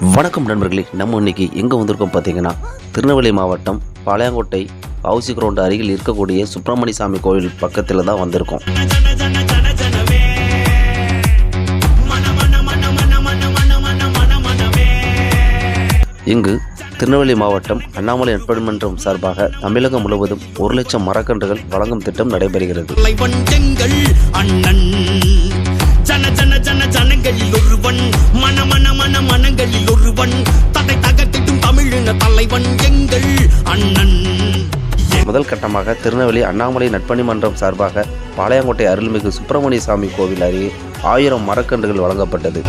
வணக்கம் நண்பர்களே நம்ம இன்னைக்கு எங்கே வந்திருக்கோம் பார்த்தீங்கன்னா திருநெல்வேலி மாவட்டம் பாளையங்கோட்டை ஹவுசி கிரவுண்ட் அருகில் இருக்கக்கூடிய சுப்பிரமணிய சாமி கோவில் பக்கத்தில் தான் வந்திருக்கோம். இங்கு திருநெல்வேலி மாவட்டம் அண்ணாமலை நட்பமன்றம் சார்பாக தமிழகம் முழுவதும் ஒரு லட்சம் மரக்கன்றுகள் வழங்கும் திட்டம் நடைபெறுகிறது. தலைவன். தடை தகர்த்திட்டும் தமிழின தலைவன். எங்கள் அண்ணன். முதல் கட்டமாக திருநெல்வேலி அண்ணாமலை நட்பணி மன்றம் சார்பாக பாளையங்கோட்டை அருள்மிகு சுப்பிரமணிய சாமி கோவில் அருகே ஆயிரம் மரக்கன்றுகள் வழங்கப்பட்டது.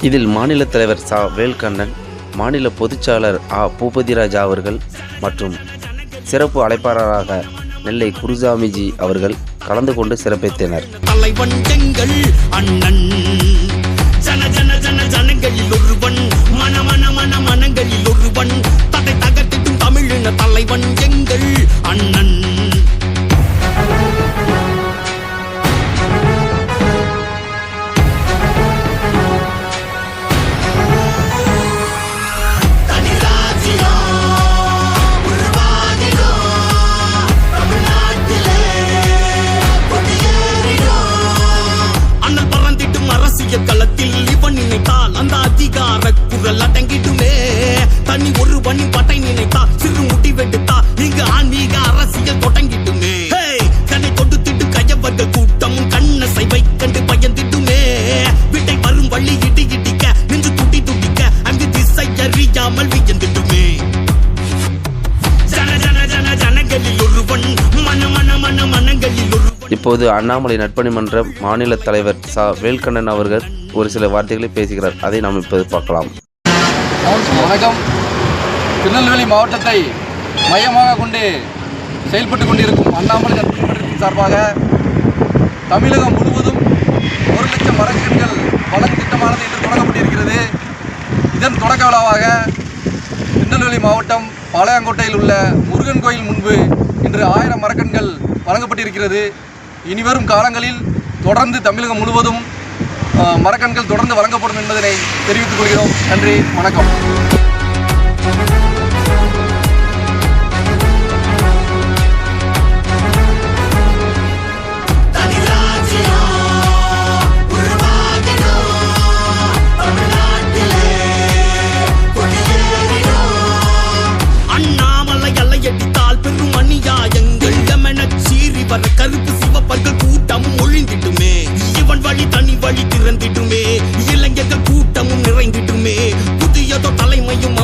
இதில் மாநில தலைவர் சா. வேல்கண்ணன் மாநில பொதுச்சாளர் ஆ. பூபதிராஜா அவர்கள் மற்றும் சிறப்பு அழைப்பாளராக நெல்லை குருசாமிஜி அவர்கள் கலந்து கொண்டு சிறப்பித்தனர். தலைவன் எங்கள் அண்ணன். அதிகார குரல் தண்ணி ஒரு பண்ணி பட்டை நினைத்தா சிறு முட்டி வெட்டுத்தா இங்கு ஆன்மீக அரசியல் தொடங்கிடுமே ஹேய், கண்ணை கையப்பட்ட கையவர்கள் கூட்டம் கண்ணசை வைக்கண்டு பயந்துட்டுமே. விட்டை வரும் வழி இடி இடிக்க நெஞ்சு துட்டி துடிக்க அங்கு திசை அறியாமல் வியந்துட்டுமே. ஜன ஜன ஜன ஜனங்களில் ஒருவன் மன மன மன மனங்களில் ஒருவன். இப்போது அண்ணாமலை நட்பணி மன்ற மாநில தலைவர் சா. வேல்கண்ணன் அவர்கள் ஒரு சில வார்த்தைகளை பேசுகிறார். அதை நாம் இப்போது பார்க்கலாம். வணக்கம். திருநெல்வேலி மாவட்டத்தை மையமாக கொண்டு செயல்பட்டு கொண்டிருக்கும் அண்ணாமலை நட்புமன்றத்தின் சார்பாக தமிழகம் முழுவதும் ஒரு லட்சம் மரக்கன்கள் வளர்ச்சி திட்டமானது இன்று தொடங்கப்பட்டிருக்கிறது. இதன் தொடக்க விழாவாக திருநெல்வேலி மாவட்டம் பாளையங்கோட்டையில் உள்ள முருகன் கோயில் முன்பு இன்று ஆயிரம் மரக்கன்கள் வழங்கப்பட்டிருக்கிறது. இனிவரும் காலங்களில் தொடர்ந்து தமிழகம் முழுவதும் மரக்கண்கள் தொடர்ந்து வழங்கப்படும் என்பதனை தெரிவித்துக் கொள்கிறோம். நன்றி வணக்கம். மாறிடுமே இளைஞர்கள் கூட்டமும் நிறைந்திடுமே புதியதோ தலைமையும்